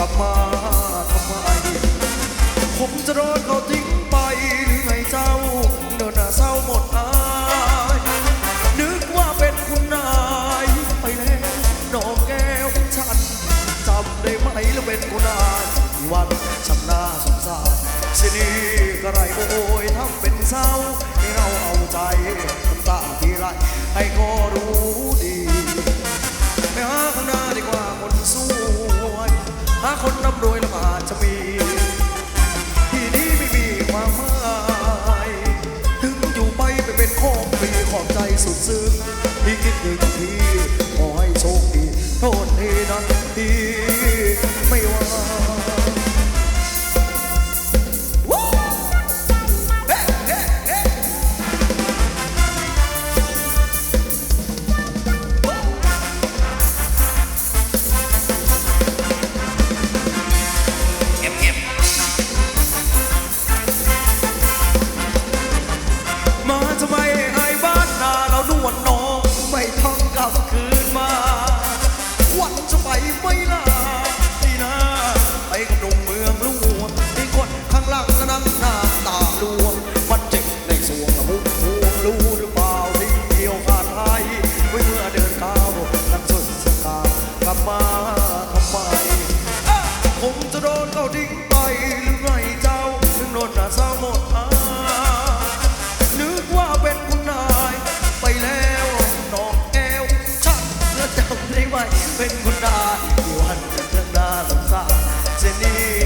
กลับมาทำไม ผมจะโดเขาทิ้งไปหรือให้เจ้าเดินหน้าเศร้าหมดอาย นึกว่าเป็นคุณนายไปแล้วน้องแก้วฉันจำได้ไหมแล้วเป็นคุณนายวันฉันน่าสงสารสินีกระไรโอ้ยทำเป็นเศร้า หาคนร่ำรวยละอาจจะมี ที่นี้ไม่มีความหมาย ถึงอยู่ไปไปเป็นของฟรีขอบใจสุดซึ้งที่คิดหนึ่งทีขอให้โชคดี โทษทีนั้นทีไม่ว่า เขาทิ้งไปหรือไงเจ้าถึงโดนหน้าเศร้าหมดอานึกว่าเป็นคุณนายไปแล้วน้องแอวชักและจำได้ไหมเป็นคุณนายอยู่หันกัทางด้านลำซาเจนี่